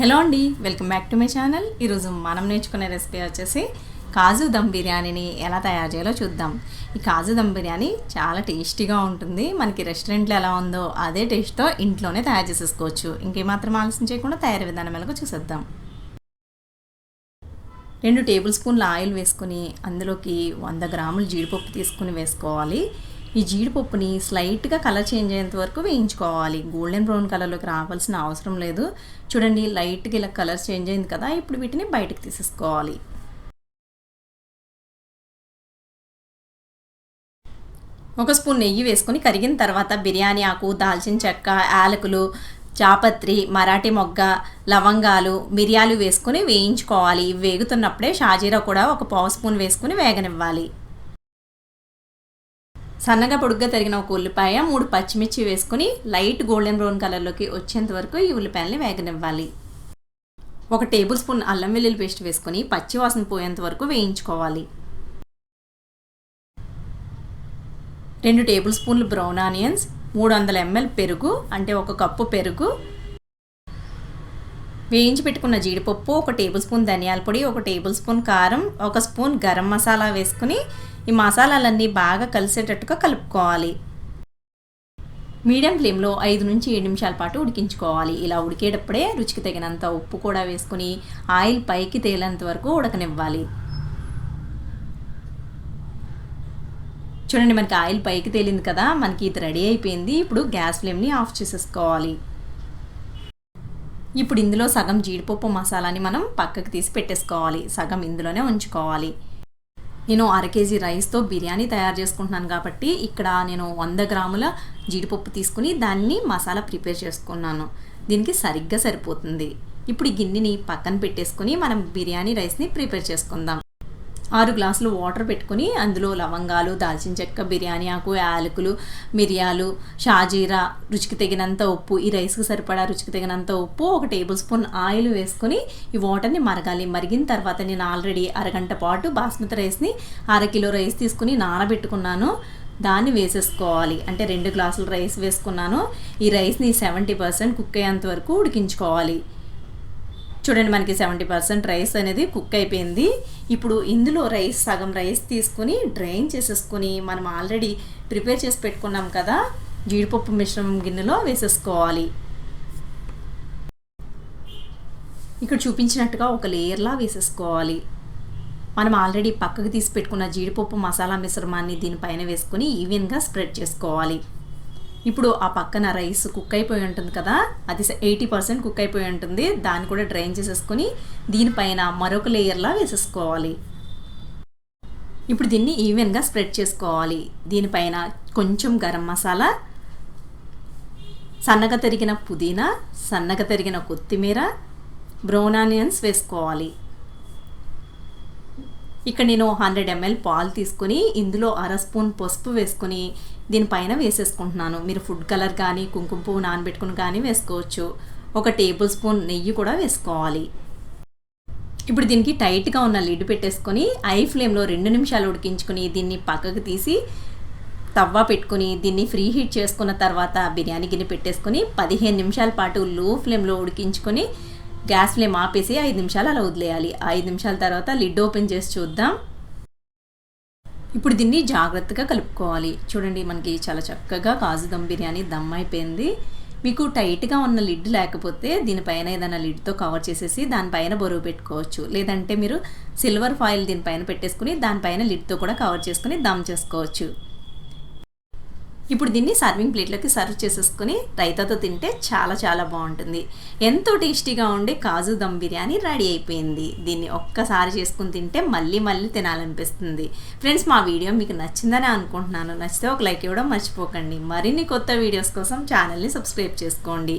Hello అండి welcome back to my channel. ఈరోజు మనం నేర్చుకునే రెసిపీ వచ్చేసి కాజు దమ్ బిర్యానీని ఎలా తయారు చేయాలో చూద్దాం. ఈ కాజు దమ్ బిర్యానీ చాలా టేస్టీగా ఉంటుంది. మనకి రెస్టారెంట్లో ఎలా ఉందో అదే టేస్ట్తో ఇంట్లోనే తయారు చేసేసుకోవచ్చు. ఇంకేమాత్రం ఆలస్యం చేయకుండా తయారీ విధానం ఎలాగో చూసేద్దాం. రెండు టేబుల్ స్పూన్ల ఆయిల్ వేసుకుని అందులోకి వంద గ్రాములు జీడిపప్పు తీసుకుని వేసుకోవాలి. ఈ జీడిపప్పుని స్లైట్గా కలర్ చేంజ్ అయ్యేంత వరకు వేయించుకోవాలి. గోల్డెన్ బ్రౌన్ కలర్లోకి రావాల్సిన అవసరం లేదు. చూడండి లైట్గా ఇలా కలర్ చేంజ్ అయింది కదా ఇప్పుడు వీటిని బయటకు తీసేసుకోవాలి. ఒక స్పూన్ నెయ్యి వేసుకొని కరిగిన తర్వాత బిర్యానీ ఆకు దాల్చిన చెక్క యాలకులు చాపత్రి మరాఠీ మొగ్గ లవంగాలు మిరియాలు వేసుకొని వేయించుకోవాలి. వేగుతున్నప్పుడే షాజీరా కూడా ఒక పావు స్పూన్ వేసుకుని వేగనివ్వాలి. సన్నగా పొడుగ్గా తరిగిన ఒక ఉల్లిపాయ మూడు పచ్చిమిర్చి వేసుకుని లైట్ గోల్డెన్ బ్రౌన్ కలర్లోకి వచ్చేంత వరకు ఈ ఉల్లిపాయల్ని వేగనివ్వాలి. ఒక టేబుల్ స్పూన్ అల్లం వెల్లుల్లి పేస్ట్ వేసుకొని పచ్చి వాసన పోయేంత వరకు వేయించుకోవాలి. రెండు టేబుల్ స్పూన్లు బ్రౌన్ ఆనియన్స్ మూడు వందల ఎంఎల్ పెరుగు అంటే ఒక కప్పు పెరుగు వేయించి పెట్టుకున్న జీడిపప్పు ఒక టేబుల్ స్పూన్ ధనియాల పొడి ఒక టేబుల్ స్పూన్ కారం ఒక స్పూన్ గరం మసాలా వేసుకుని ఈ మసాలాలన్నీ బాగా కలిసేటట్టుగా కలుపుకోవాలి. మీడియం ఫ్లేమ్లో ఐదు నుంచి ఏడు నిమిషాల పాటు ఉడికించుకోవాలి. ఇలా ఉడికేటప్పుడే రుచికి తగినంత ఉప్పు కూడా వేసుకుని ఆయిల్ పైకి తేలేంత వరకు ఉడకనివ్వాలి. చూడండి మనకి ఆయిల్ పైకి తేలింది కదా మనకి ఇది రెడీ అయిపోయింది. ఇప్పుడు గ్యాస్ ఫ్లేమ్ని ఆఫ్ చేసేసుకోవాలి. ఇప్పుడు ఇందులో సగం జీడిపప్పు మసాలాని మనం పక్కకు తీసి పెట్టేసుకోవాలి. సగం ఇందులోనే ఉంచుకోవాలి. నేను అర కేజీ రైస్తో బిర్యానీ తయారు చేసుకుంటున్నాను కాబట్టి ఇక్కడ నేను వంద గ్రాముల జీడిపప్పు తీసుకుని దాన్ని మసాలా ప్రిపేర్ చేసుకున్నాను. దీనికి సరిగ్గా సరిపోతుంది. ఇప్పుడు ఈ గిన్నెని పక్కన పెట్టేసుకుని మనం బిర్యానీ రైస్ని ప్రిపేర్ చేసుకుందాం. ఆరు గ్లాసులు వాటర్ పెట్టుకుని అందులో లవంగాలు దాల్చిన చెక్క బిర్యానీ ఆకు యాలకులు మిరియాలు షాజీరా రుచికి తగినంత ఉప్పు ఈ రైస్కి సరిపడా రుచికి తగినంత ఉప్పు ఒక టేబుల్ స్పూన్ ఆయిల్ వేసుకొని ఈ వాటర్ని మరగాలి. మరిగిన తర్వాత నేను ఆల్రెడీ అరగంట పాటు బాస్మతి రైస్ని అర కిలో రైస్ తీసుకుని నానబెట్టుకున్నాను. దాన్ని వేసేసుకోవాలి. అంటే రెండు గ్లాసులు రైస్ వేసుకున్నాను. ఈ రైస్ని సెవెంటీ పర్సెంట్ కుక్ అయ్యేంత వరకు ఉడికించుకోవాలి. చూడండి మనకి సెవెంటీ పర్సెంట్ రైస్ అనేది కుక్ అయిపోయింది. ఇప్పుడు ఇందులో రైస్ సగం రైస్ తీసుకుని డ్రైన్ చేసేసుకుని మనం ఆల్రెడీ ప్రిపేర్ చేసి పెట్టుకున్నాం కదా జీడిపప్పు మిశ్రమం గిన్నెలో వేసేసుకోవాలి. ఇక్కడ చూపించినట్టుగా ఒక లేయర్లా వేసేసుకోవాలి. మనం ఆల్రెడీ పక్కకు తీసి పెట్టుకున్న జీడిపప్పు మసాలా మిశ్రమాన్ని దీనిపైన వేసుకొని ఈవెన్గా స్ప్రెడ్ చేసుకోవాలి. ఇప్పుడు ఆ పక్కన రైస్ కుక్ అయిపోయి ఉంటుంది కదా అది ఎయిటీ పర్సెంట్ కుక్ అయిపోయి ఉంటుంది. దాన్ని కూడా డ్రైన్ చేసేసుకొని దీనిపైన మరొక లేయర్లా వేసేసుకోవాలి. ఇప్పుడు దీన్ని ఈవెన్గా స్ప్రెడ్ చేసుకోవాలి. దీనిపైన కొంచెం గరం మసాలా సన్నగా తరిగిన పుదీనా సన్నగా తరిగిన కొత్తిమీర బ్రౌన్ ఆనియన్స్ వేసుకోవాలి. ఇక్కడ నేను హండ్రెడ్ ఎంఎల్ పాలు తీసుకొని ఇందులో అర స్పూన్ పసుపు వేసుకుని దీనిపైన వేసేసుకుంటున్నాను. మీరు ఫుడ్ కలర్ కానీ కుంకుమ పువ్వు నానబెట్టుకుని కానీ వేసుకోవచ్చు. ఒక టేబుల్ స్పూన్ నెయ్యి కూడా వేసుకోవాలి. ఇప్పుడు దీనికి టైట్గా ఉన్న లిడ్ పెట్టేసుకొని ఐ ఫ్లేమ్లో రెండు నిమిషాలు ఉడికించుకొని దీన్ని పక్కకు తీసి తవ్వ పెట్టుకుని దీన్ని ఫ్రీ హీట్ చేసుకున్న తర్వాత బిర్యానీ గిన్నె పెట్టేసుకొని పదిహేను నిమిషాల పాటు లో ఫ్లేమ్లో ఉడికించుకొని గ్యాస్ ఫ్లేమ్ ఆపేసి ఐదు నిమిషాలు అలా వదిలేయాలి. ఐదు నిమిషాల తర్వాత లిడ్ ఓపెన్ చేసి చూద్దాం. ఇప్పుడు దీన్ని జాగ్రత్తగా కలుపుకోవాలి. చూడండి మనకి చాలా చక్కగా కాజు దమ్ బిర్యానీ దమ్ అయిపోయింది. మీకు టైట్గా ఉన్న లిడ్ లేకపోతే దీనిపైన ఏదైనా లిడ్తో కవర్ చేసేసి దానిపైన బరువు పెట్టుకోవచ్చు. లేదంటే మీరు సిల్వర్ ఫాయిల్ దీనిపైన పెట్టేసుకుని దానిపైన లిడ్తో కూడా కవర్ చేసుకుని దమ్ చేసుకోవచ్చు. ఇప్పుడు దీన్ని సర్వింగ్ ప్లేట్లోకి సర్వ్ చేసేసుకుని రైతాతో తింటే చాలా చాలా బాగుంటుంది. ఎంతో టేస్టీగా ఉండే కాజు దమ్ బిర్యానీ రెడీ అయిపోయింది. దీన్ని ఒక్కసారి చేసుకుని తింటే మళ్ళీ మళ్ళీ తినాలనిపిస్తుంది. ఫ్రెండ్స్ మా వీడియో మీకు నచ్చిందని అనుకుంటున్నాను. నచ్చితే ఒక లైక్ ఇవ్వడం మర్చిపోకండి. మరిన్ని కొత్త వీడియోస్ కోసం ఛానల్ని సబ్స్క్రైబ్ చేసుకోండి.